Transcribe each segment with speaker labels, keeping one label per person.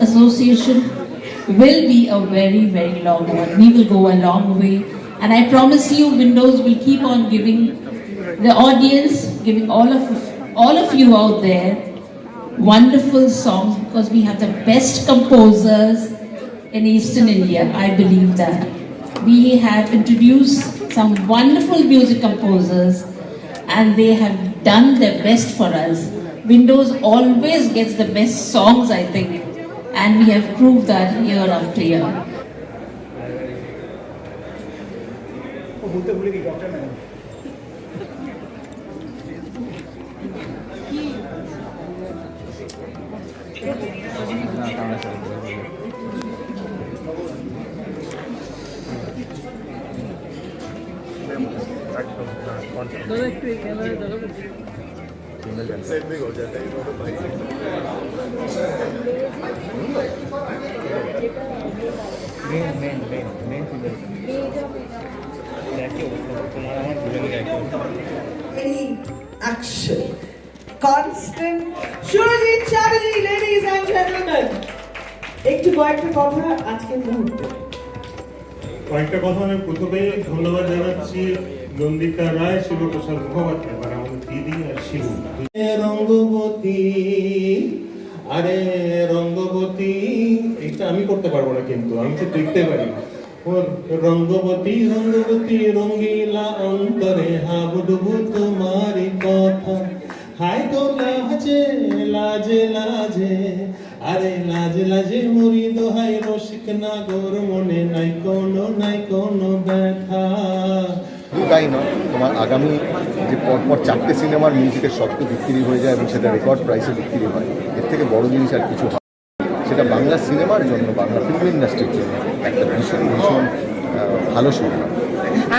Speaker 1: association will be a very, very long one. We will go a long way. And I promise you, Windows will keep on giving the audience, giving all of all of you out there wonderful songs because we have the best composers in Eastern India. I believe that. We have introduced some wonderful music composers and they have done their best for us. Windows always gets the best songs, I think, and we have proved that year after year.
Speaker 2: Main main main main figure একই অবস্থা তোমার আমার দুজনের একই অবস্থা
Speaker 3: Ready, Surajit Chatterjee ladies and gentlemen. একটু কয়েকটা কথা আজকের মুহূর্তে।
Speaker 4: কয়েকটা কথা আমি প্রথমে ধন্যবাদ জানাচ্ছি নন্দিতা রায় শিবপ্রসাদ মুখোপাধ্যায়। মানে আমাদের দিদি আর শিবু। রঙ্গবতী করতে পারব না কিন্তু, আমি তো দেখতে পারি। রঙ্গবতী রঙ্গবতী রঙ্গিলা অন্তরে হাবুডুবু তোমারই কথা। হাই গো লাজে লাজে লাজে, আরে লাজে লাজে মরি দোহাই রসিক নাগর, মনে নাই কোনো নাই কোনো ব্যথা।
Speaker 5: তাই নয় তোমার আগামী যে পরপর চারটে সিনেমার মিউজিকের শব্দ বিক্রি হয়ে যায় এবং সেটা রেকর্ড প্রাইসে বিক্রি হয়। এর থেকে বড় জিনিস আর কিছু হয় না। সেটা বাংলা সিনেমার জন্য বাংলা ফিল্ম ইন্ডাস্ট্রির জন্য একটা ভীষণ ভীষণ ভালো সংবাদ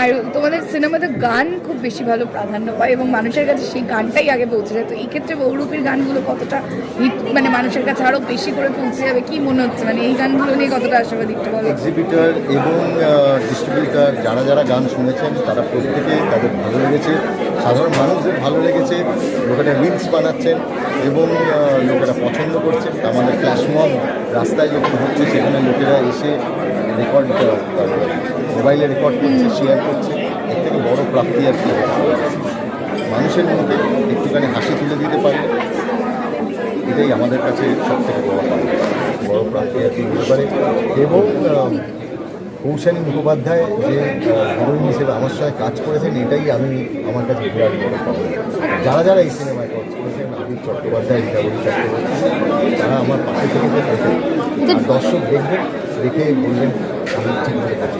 Speaker 6: আর তোমাদের সিনেমাতে গান খুব বেশি ভালো প্রাধান্য পায় এবং মানুষের কাছে সেই গানটাই আগে পৌঁছে যায়। তো এই ক্ষেত্রে বহুরূপীর গানগুলো কতটা হিট মানে মানুষের কাছে আরও বেশি করে পৌঁছে যাবে? কি মনে হচ্ছে? মানে এই গানগুলো নিয়ে কতটা আশাবাদী একটু বলো।
Speaker 5: এক্সিবিটর এবং ডিস্ট্রিবিউটার যারা যারা গান শুনেছেন তারা প্রত্যেকে তাদের ভালো লেগেছে। সাধারণ মানুষদের ভালো লেগেছে, লোকেরা রিলস বানাচ্ছেন এবং লোকেরা পছন্দ করছেন। আমাদের ফ্ল্যাশমব রাস্তায় যখন হচ্ছে, সেখানে লোকেরা এসে রেকর্ড মোবাইলে রেকর্ড করছে শেয়ার করছে। এর থেকে বড় প্রাপ্তি আর কি মানুষের মধ্যে একটুখানি হাসি তুলে দিতে পারে। এটাই আমাদের কাছে সব থেকে বড় বড় প্রাপ্তি আর কি হতে পারে। এবং কৌশানী মুখোপাধ্যায় যে হিরোইন হিসেবে আমার সঙ্গে কাজ করেছেন এটাই আমি আমার কাছে বিরাট বড় যারা যারা এই সিনেমায় কাজ করেছেন আবির চট্টোপাধ্যায় রীতাবলী চট্টোপাধ্যায় তারা আমার পাশে থেকে আর দর্শক দেখবেন দেখে বললেন আমি ঠিক করে কাজ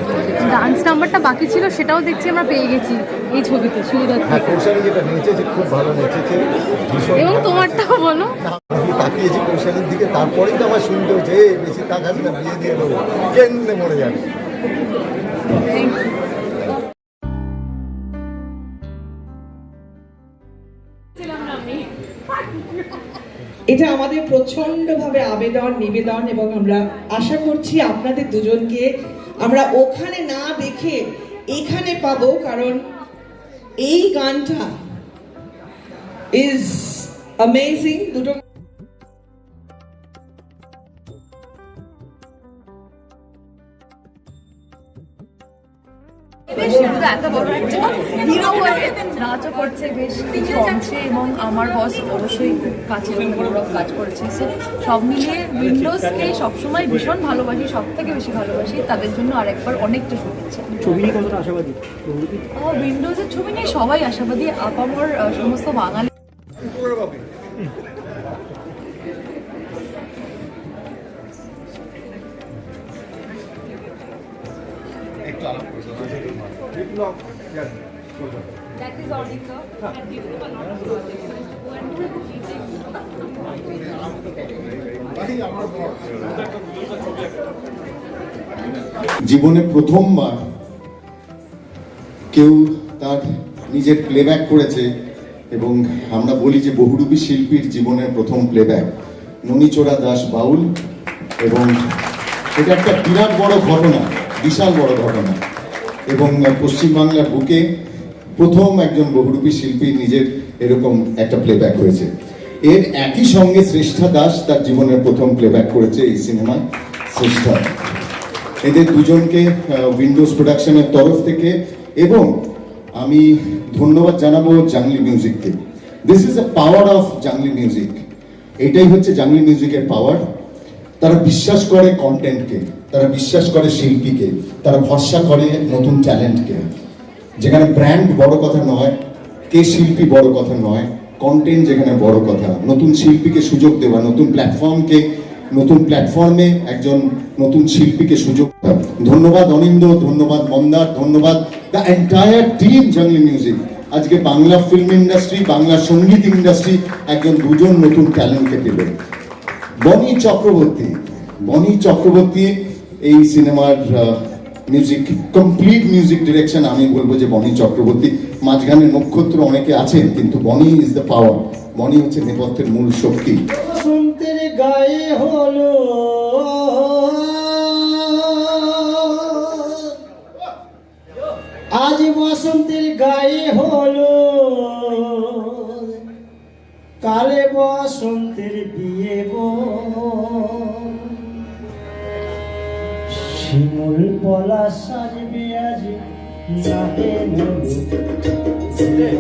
Speaker 7: ডান্স নাম্বারটা বাকি ছিল সেটাও দেখছি আমরা পেয়ে গেছি এই ছবিতে সুবিধার
Speaker 5: হ্যাঁ কৌশানী যেটা নেচেছে খুব ভালো নেচেছে
Speaker 7: এবং তোমারটাও বলো।
Speaker 5: তাকিয়েছি কৌশালীর দিকে তারপরেই তো আমার শুনতে হচ্ছে "এই, বেশি তাকাস না বিয়ে দিয়ে দেবো কেন্দ্রে মরে যাবে?
Speaker 3: এটা আমাদের প্রচন্ডভাবে আবেদন নিবেদন এবং আমরা আশা করছি আপনাদের দুজনকে। আমরা ওখানে না দেখে এখানে পাবো, কারণ এই গানটা ইজ অ্যামেজিং দুটো
Speaker 6: বেশ এত বড় একটা হিরো হয়ে নাচও করছে বেশ জমছে এবং আমার বস অবশ্যই কাছে কাজ করেছে। সব মিলিয়ে উইন্ডোজকে সবসময় ভীষণ ভালোবাসি সব থেকে বেশি ভালোবাসি তাদের জন্য আরেকবার অনেকটা শুভেচ্ছা।
Speaker 2: ছবি নিয়ে কতটা আশাবাদী?
Speaker 6: উইন্ডোজের ছবি নিয়ে সবাই আশাবাদী। আপামর সমস্ত বাঙালি
Speaker 8: জীবনে প্রথমবার কেউ তার নিজের প্লেব্যাক করেছে এবং আমরা বলি যে বহুরূপী শিল্পীর জীবনের প্রথম প্লেব্যাক ননীচোড়া দাস বাউল এবং এটা একটা বিরাট বড় ঘটনা। বিশাল বড় ঘটনা। এবং পশ্চিমবাংলার বুকে প্রথম একজন বহুরূপী শিল্পী নিজের এরকম একটা প্লেব্যাক হয়েছে।
Speaker 5: এর একই সঙ্গে শ্রেষ্ঠা দাস তার জীবনের প্রথম প্লেব্যাক করেছে এই সিনেমায়, শ্রেষ্ঠা। এদের দুজনকে উইন্ডোজ প্রোডাকশনের তরফ থেকে এবং আমি ধন্যবাদ জানাব Jungli মিউজিককে this is a power of Jungli music এটাই হচ্ছে জাংলি মিউজিকের পাওয়ার তারা বিশ্বাস করে কন্টেন্টকে তারা বিশ্বাস করে শিল্পীকে তারা ভরসা করে নতুন ট্যালেন্টকে যেখানে ব্র্যান্ড বড় কথা নয়, কে শিল্পী বড় কথা নয় কন্টেন্ট যেখানে বড় কথা। নতুন শিল্পীকে সুযোগ দেওয়া, নতুন প্ল্যাটফর্মকে নতুন প্ল্যাটফর্মে একজন নতুন শিল্পীকে সুযোগ ধন্যবাদ অনিন্দ, ধন্যবাদ মন্দার, ধন্যবাদ the entire team Jungli music আজকে বাংলা ফিল্ম ইন্ডাস্ট্রি বাংলা সংগীত ইন্ডাস্ট্রি একজন দুজন নতুন ট্যালেন্টকে পেল বনি চক্রবর্তী বনি চক্রবর্তী এই সিনেমার মিউজিক কমপ্লিট মিউজিক ডিরেকশন আমি বলব যে বনি চক্রবর্তী। মাঝখানে নক্ষত্র অনেকে আছেন, কিন্তু বনি ইজ দ্য পাওয়ার বনি হচ্ছে নেপথ্যের মূল শক্তি।
Speaker 9: গায়ে হলো। আজ বসন্তের গায়ে হলো। কালে বসন্তের বিয়ে গো। শিমুল পলা সাজবে আজ নাকে নেবে।